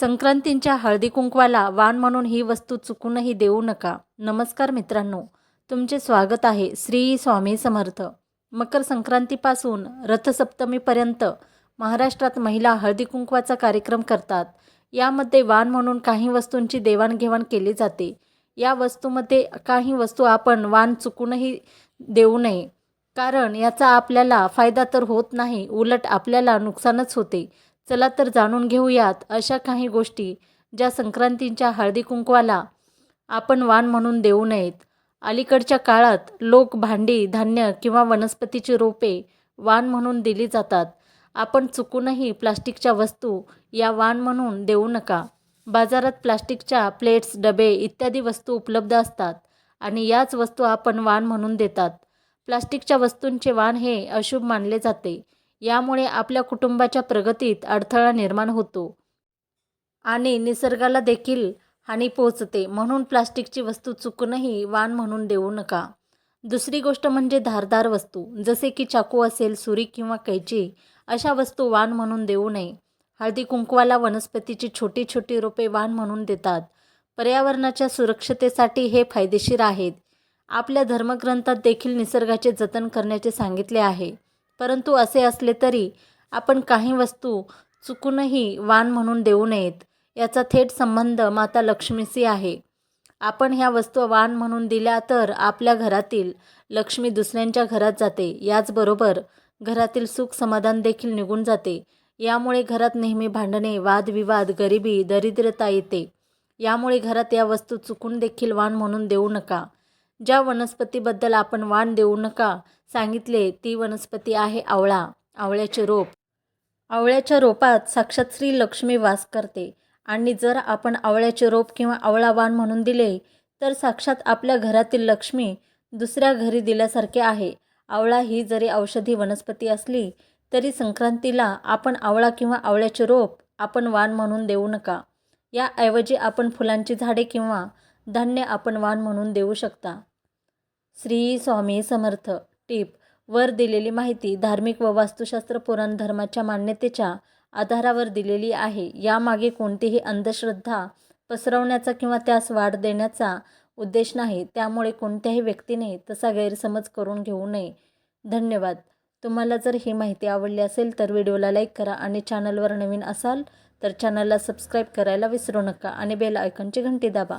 संक्रांतींच्या हळदी कुंकवाला वाण म्हणून ही वस्तू चुकूनही देऊ नका. नमस्कार मित्रांनो. तुमचे स्वागत आहे श्री स्वामी समर्थ. मकर संक्रांतीपासून रथसप्तमीपर्यंत महाराष्ट्रात महिला हळदी कुंकवाचा कार्यक्रम करतात. यामध्ये वाण म्हणून काही वस्तूंची देवाणघेवाण केली जाते. या वस्तूमध्ये काही वस्तू आपण वाण चुकूनही देऊ नये. कारण याचा आपल्याला फायदा तर होत नाही उलट आपल्याला नुकसानच होते. चला तर जाणून घेऊयात अशा काही गोष्टी ज्या संक्रांतींच्या हळदी कुंकवाला आपण वाण म्हणून देऊ नयेत. अलीकडच्या काळात लोक भांडी धान्य किंवा वनस्पतीची रोपे वाण म्हणून दिली जातात. आपण चुकूनही प्लास्टिकच्या वस्तू या वाण म्हणून देऊ नका. बाजारात प्लास्टिकच्या प्लेट्स डबे इत्यादी वस्तू उपलब्ध असतात आणि याच वस्तू आपण वाण म्हणून देतात. प्लास्टिकच्या वस्तूंचे वाण हे अशुभ मानले जाते. यामुळे आपल्या कुटुंबाच्या प्रगतीत अडथळा निर्माण होतो. आणि निसर्गाला देखील हानी पोहोचते. म्हणून प्लास्टिकची वस्तू चुकूनही वाण म्हणून देऊ नका. दुसरी गोष्ट म्हणजे धारदार वस्तू. जसे की चाकू असेल सुरी किंवा कैची अशा वस्तू वाण म्हणून देऊ नये. हळदी कुंकवाला वनस्पतीची छोटी छोटी रोपे वाण म्हणून देतात. पर्यावरणाच्या सुरक्षतेसाठी हे फायदेशीर आहेत. आपल्या धर्मग्रंथात देखील निसर्गाचे जतन करण्याचे सांगितले आहे. परंतु असे असले तरी आपण काही वस्तू चुकूनही वाण म्हणून देऊ नयेत. याचा थेट संबंध माता लक्ष्मीशी आहे. आपण ह्या वस्तू वाण म्हणून दिल्या तर आपल्या घरातील लक्ष्मी दुसऱ्यांच्या घरात जाते. याचबरोबर घरातील सुख समाधान देखील निघून जाते. यामुळे घरात नेहमी भांडणे वादविवाद गरिबी दरिद्रता येते. यामुळे घरात या वस्तू चुकून देखील वाण म्हणून देऊ नका. ज्या वनस्पतीबद्दल आपण वाण देऊ नका सांगितले ती वनस्पती आहे आवळा आवळ्याचे रोप. आवळ्याच्या रोपात साक्षात श्री लक्ष्मी वास करते. आणि जर आपण आवळ्याचे रोप किंवा आवळा वाण म्हणून दिले तर साक्षात आपल्या घरातील लक्ष्मी दुसऱ्या घरी दिल्यासारखे आहे. आवळा ही जरी औषधी वनस्पती असली तरी संक्रांतीला आपण आवळा किंवा आवळ्याचे रोप आपण वाण म्हणून देऊ नका. याऐवजी आपण फुलांची झाडे किंवा धान्य आपण वाण म्हणून देऊ शकता. श्री स्वामी समर्थ. टीप. वर दिलेली माहिती धार्मिक व वास्तुशास्त्र पुराण धर्माच्या मान्यतेच्या आधारावर दिलेली आहे. यामागे कोणतीही अंधश्रद्धा पसरवण्याचा किंवा त्यास वाढ देण्याचा उद्देश नाही. त्यामुळे कोणत्याही व्यक्तीने तसा गैरसमज करून घेऊ नये. धन्यवाद. तुम्हाला जर ही माहिती आवडली असेल तर व्हिडिओला लाईक करा आणि चॅनलवर नवीन असाल तर चॅनलला सबस्क्राईब करायला विसरू नका आणि बेल आयकॉनची घंटी दाबा.